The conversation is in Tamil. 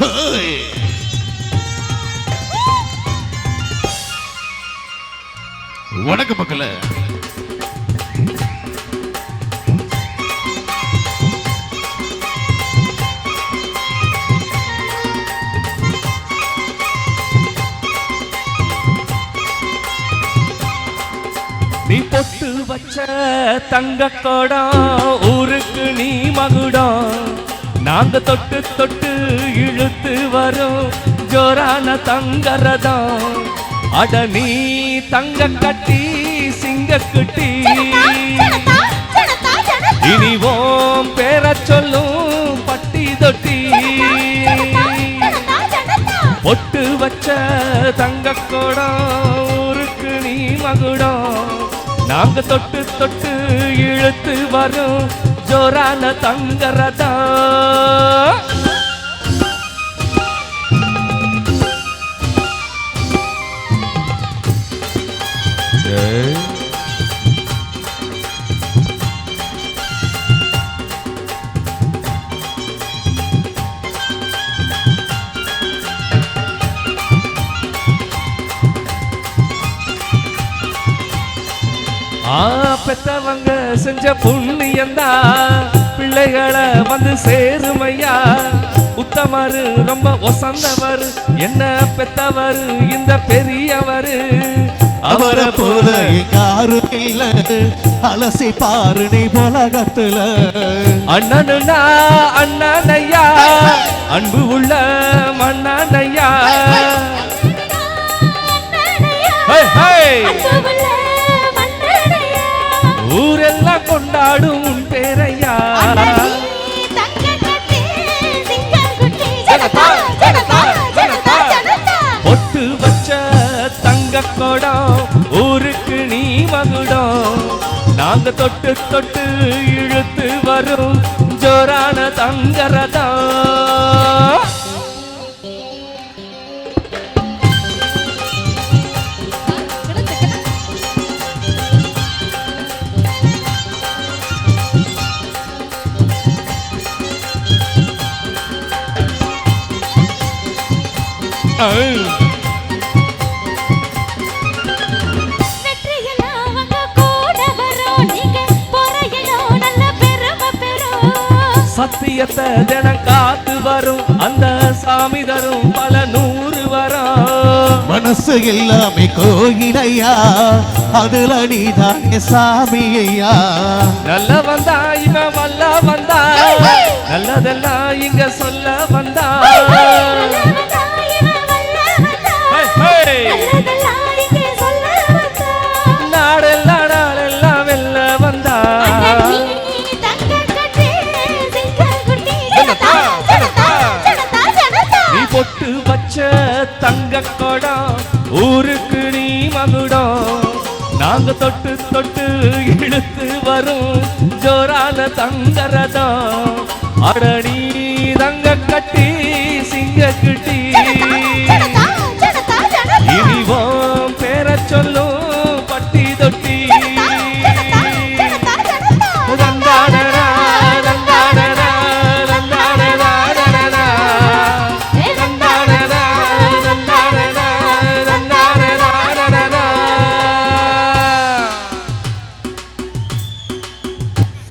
ஹேய். வணக்க மக்கள நீ பொட்டு வச்ச தங்க கோடம் ஊருக்கு நீ மகுடம் நாங்க தொட்டு தொட்டு இழுத்து வரும். ஜோரான தங்கரதம். அட நீ தங்க கட்டி சிங்க குட்டி. இனிவோம் பேர சொல்லும் பட்டி தொட்டி. பொட்டு வச்ச தங்க கூடம் ஊருக்கு நீ மகுடம். நாங்க தொட்டு தொட்டு இழுத்து வரும். ஜோரான தங்கரதா ஆ பெத்தவங்க செஞ்ச புண்ணியந்தா. பிள்ளைகளை வந்து சேருமையா. உத்தமரு ரொம்ப ஒசந்தவர். என்ன பெத்தவர் இந்த பெரியவர். அவரை போல யாரும் இல்ல. அலசி பாரு நீ உலகத்துல. அண்ணனுனா அண்ணனையா. அன்பு உள்ள மன்னனையா. ஹே, ஹே. கொண்டாடும் உன் பேரையா? பொட்டு வச்ச தங்க குடம் ஊருக்கு நீ மகுடம். நாங்க தொட்டு தொட்டு இழுத்து வரும் ஜோரான தங்கரதம் சத்தியத்தை தினம் காத்து வரும் அந்த சாமி தரும் பல நூறு வரம் மனசு எல்லாமே கோயிலையா? அதுல நீதானே சாமி ஐயா நல்ல வந்தா இவன் வல்ல வந்தா நல்லதெல்லாம் இங்க சொல்ல வந்தா. குடம் ஊருக்கு நீ மகுடம் நாங்க தொட்டு தொட்டு இழுத்து வரும் ஜோரான தங்கரதம் அடனி